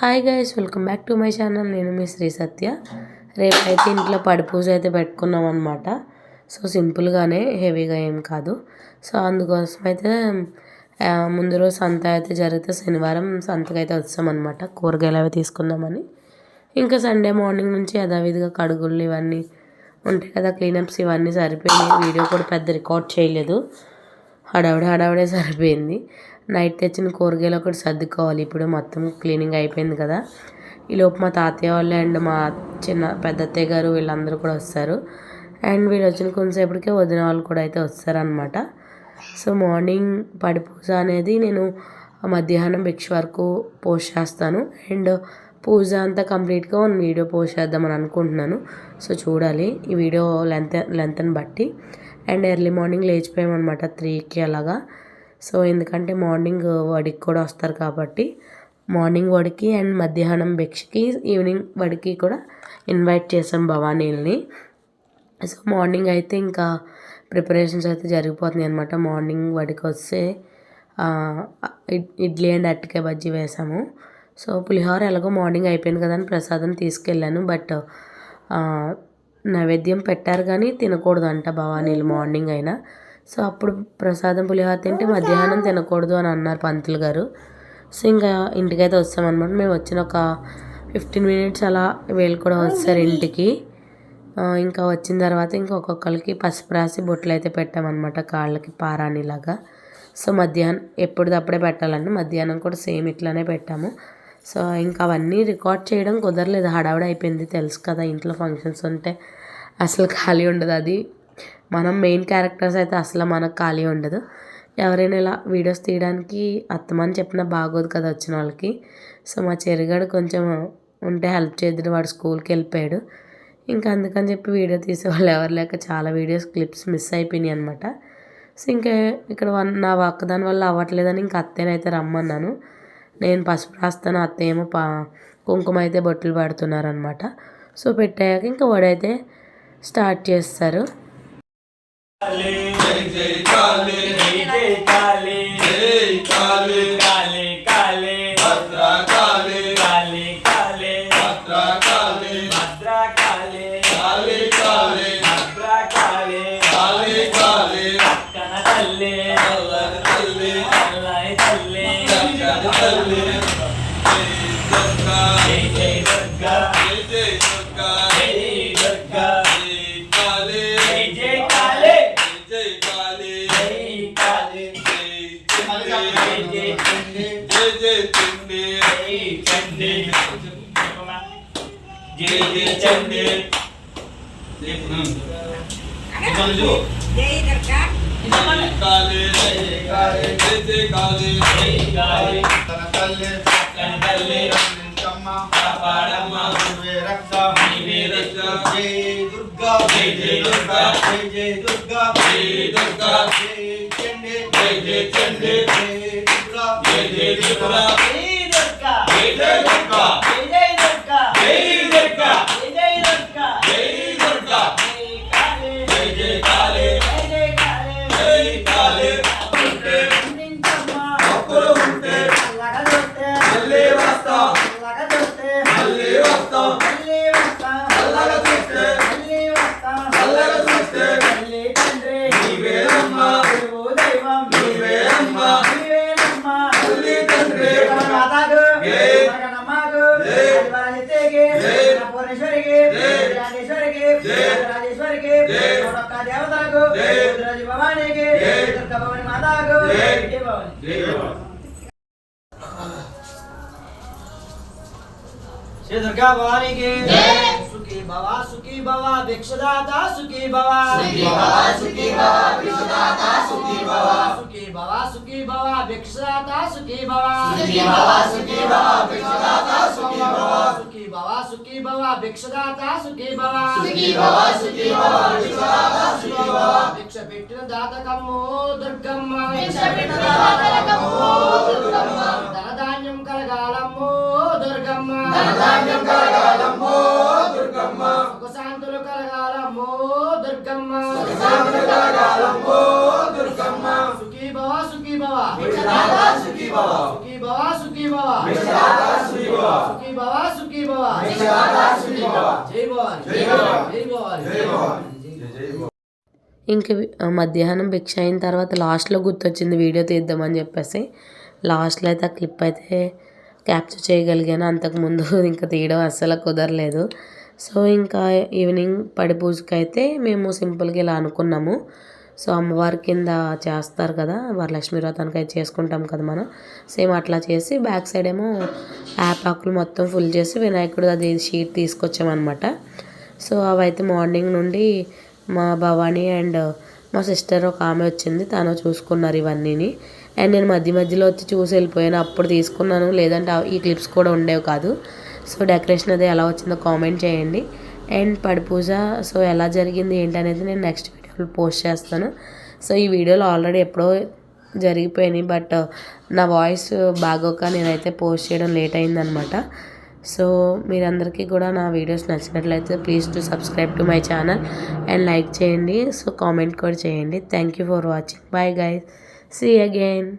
Hi guys welcome back to my channel నేను మీ శ్రీ సత్య. రేపైతే ఇంట్లో పడిపూజ అయితే పెట్టుకున్నాం అనమాట సో సింపుల్గానే హెవీగా ఏం కాదు. సో అందుకోసం అయితే ముందు రోజు సంత అయితే జరిగితే శనివారం సంతకైతే అయితే వచ్చామన్నమాట కూరగాయలు అవి తీసుకుందామని. ఇంకా సండే మార్నింగ్ నుంచి యథావిధిగా కడుగుళ్ళు ఇవన్నీ ఉంటాయి కదా క్లీనప్స్ ఇవన్నీ సరిపోయినాయి. వీడియో కూడా పెద్ద రికార్డ్ చేయలేదు. హడావిడి హడావిడే సరిపోయింది. నైట్ తెచ్చిన కూరగాయలు ఒకటి సర్దుకోవాలి. ఇప్పుడు మొత్తం క్లీనింగ్ అయిపోయింది కదా. ఈలోపు మా తాతయ్య వాళ్ళు అండ్ మా చిన్న పెద్ద అత్తయ్య గారు వీళ్ళందరూ కూడా వస్తారు. అండ్ వీళ్ళు వచ్చిన కొంతసేపటికే వదిన వాళ్ళు కూడా అయితే వస్తారనమాట సో మార్నింగ్ పడి పూజ అనేది నేను మధ్యాహ్నం భిక్ష వరకు పోస్ట్ చేస్తాను. అండ్ పూజ అంతా కంప్లీట్గా వన్ వీడియో పోస్ట్ చేద్దామని అనుకుంటున్నాను. సో చూడాలి ఈ వీడియో లెంత్ లెంత్ని బట్టి. అండ్ ఎర్లీ మార్నింగ్ లేచిపోయామన్నమాట త్రీకి అలాగా. సో ఎందుకంటే మార్నింగ్ వడికి కూడా వస్తారు కాబట్టి మార్నింగ్ వడికి అండ్ మధ్యాహ్నం భిక్షకి ఈవినింగ్ వడికి కూడా ఇన్వైట్ చేసాం భవానీల్ని. సో మార్నింగ్ అయితే ఇంకా ప్రిపరేషన్స్ అయితే జరిగిపోతున్నాయి అనమాట మార్నింగ్ వాడికి వస్తే ఇడ్లీ అండ్ అట్టకాయ బజ్జీ వేసాము. సో పులిహోర ఎలాగో మార్నింగ్ అయిపోయింది కదా అని ప్రసాదం తీసుకెళ్ళాను. బట్ నైవేద్యం పెట్టారు కానీ తినకూడదు అంట భవానీలు మార్నింగ్ అయినా. సో అప్పుడు ప్రసాదం పులిహోర తింటే మధ్యాహ్నం తినకూడదు అని అన్నారు పంతులు గారు. సో ఇంకా ఇంటికైతే వస్తామన్నమాట. మేము వచ్చిన ఒక ఫిఫ్టీన్ మినిట్స్ అలా వీళ్ళు కూడా వస్తారు ఇంటికి. ఇంకా వచ్చిన తర్వాత ఇంకా ఒక్కొక్కరికి పసుపు రాసి బొట్లు అయితే పెట్టామన్నమాట కాళ్ళకి పారాణిలాగా. సో మధ్యాహ్నం ఎప్పుడుదప్పుడే పెట్టాలండి. మధ్యాహ్నం కూడా సేమ్ ఇట్లానే పెట్టాము. సో ఇంకా అవన్నీ రికార్డ్ చేయడం కుదరలేదు. హడావిడి అయిపోయింది తెలుసు కదా ఇంట్లో ఫంక్షన్స్ ఉంటే. అసలు ఖాళీ ఉండదు అది. మనం మెయిన్ క్యారెక్టర్స్ అయితే అసలు మనకు ఖాళీ ఉండదు. ఎవరైనా ఇలా వీడియోస్ తీయడానికి అత్తమని చెప్పినా బాగోదు కదా వచ్చిన వాళ్ళకి. సో మా చెరుగాడు కొంచెం ఉంటే హెల్ప్ చేద్దరు వాడు స్కూల్కి వెళ్ళిపోయాడు. ఇంకా అందుకని చెప్పి వీడియో తీసే వాళ్ళు ఎవరు లేక చాలా వీడియోస్ క్లిప్స్ మిస్ అయిపోయినాయి అనమాట సో ఇంకా ఇక్కడ వన్ నా ఒక్కదాని వల్ల అవ్వట్లేదని ఇంకా అత్తేనైతే రమ్మన్నాను. నేను పసుపు రాస్తాను అత్త ఏమో పా కుంకుమ అయితే బొట్టులు పెడుతున్నారనమాట సో పెట్టాక ఇంకా వాడైతే స్టార్ట్ చేస్తారు. जय जय काले, जय जय काले जय काले काले काले भद्रा काले काले काले भद्रा काले भद्रा काले काले काले भद्रा काले काले काले कन तल्ले अल्लाह तल्ले अल्लाह तल्ले कन तल्ले, जय जय జై చండి జై జై చండి జై జై చండి జై చండి జై జై జై జై త్రిపుర జై దుర్గా జై జై దుర్గా జై జై దుర్గా జై దుర్గా జై దుర్గా జై జై జై జై కాళే జై జై కాళే మన మాతాకు. మన నమ్మకు జై. ఆదివారాజిత్తేకి జై. మన పూర్ణేశ్వరికి. రాజేశ్వరికి. రాజేశ్వరికి. నూటొక్క దేవతలకు జై. రుద్రరాజు భవానికి భవాని మాతాకు జై. జై భవాని జై బాబా శ్రీ దుర్గా భవానికి సుఖీ భవ సుఖీ భవ భిక్షదాత సుఖీ భవ సుఖీ భవ, సుఖీ భవ, భిక్షదాత సుఖీ భవ. సుఖీ భవ సుఖీ భవ భిక్షదాత సుఖీ భవ సుఖీ భవ, సుఖీ భవ, భిక్షదాత సుఖీ భవ. సుఖీ భవ సుఖీ భవ భిక్షదాత సుఖీ భవ సుఖీ భవ, సుఖీ భవ, భిక్షదాత సుఖీ భవ. భిక్ష పెట్టిన దాతకమ్ము దుర్గమ్మ భిక్ష ధాన్యం కలగాలమ్మో దుర్గమ్మ. సుఖశాంతులు కలగాలమ్మో దుర్గమ్మ. సుఖశాంతులు కలగాలమ్మో దుర్గమ్మ. సుఖీ భవ సుఖీ భవ సుఖీ భవ సుఖీ భవ సుఖీ భవ సుఖీ భవ సుఖీ భవ సుఖీ భవ సుఖీ భవ జై భవాని. జై భవాని. జై భవాని. ఇంక మధ్యాహ్నం భిక్ష అయిన తర్వాత లాస్ట్లో గుర్తొచ్చింది వీడియో తీద్దామని చెప్పేసి. లాస్ట్లో అయితే ఆ క్లిప్ అయితే క్యాప్చర్ చేయగలిగాను. అంతకుముందు ఇంకా తీయడం అస్సలు కుదరలేదు. సో ఇంకా ఈవినింగ్ పడి పూజకి అయితే మేము సింపుల్గా ఇలా అనుకున్నాము. సో అమ్మవారి కింద చేస్తారు కదా వరలక్ష్మి వ్రతానికి అయితే చేసుకుంటాం కదా మనం. సేమ్ అట్లా చేసి బ్యాక్ సైడ్ ఏమో యాపాకులు మొత్తం ఫుల్ చేసి వినాయకుడు అది షీట్ తీసుకొచ్చామన్నమాట. సో అవైతే మార్నింగ్ నుండి మా భవానీ అండ్ మా సిస్టర్ ఒక ఆమె వచ్చింది. తను చూసుకున్నారు ఇవన్నీని. అండ్ నేను మధ్య మధ్యలో వచ్చి చూసి వెళ్ళిపోయాను. అప్పుడు తీసుకున్నాను. లేదంటే ఈ క్లిప్స్ కూడా ఉండేవి కాదు. సో డెకరేషన్ అది ఎలా వచ్చిందో కామెంట్ చేయండి. అండ్ పడిపూజ సో ఎలా జరిగింది ఏంటనేది నేను నెక్స్ట్ వీడియోలో పోస్ట్ చేస్తాను. సో ఈ వీడియోలో ఆల్రెడీ ఎప్పుడో జరిగిపోయినాయి బట్ నా వాయిస్ బాగోక నేనైతే పోస్ట్ చేయడం లేట్ అయిందనమాట. సో మీరందరికీ కూడా నా వీడియోస్ నచ్చినట్లయితే please to subscribe to my channel and like చేయండి. సో కామెంట్ కూడా చేయండి. Thank you for watching. Bye guys. See again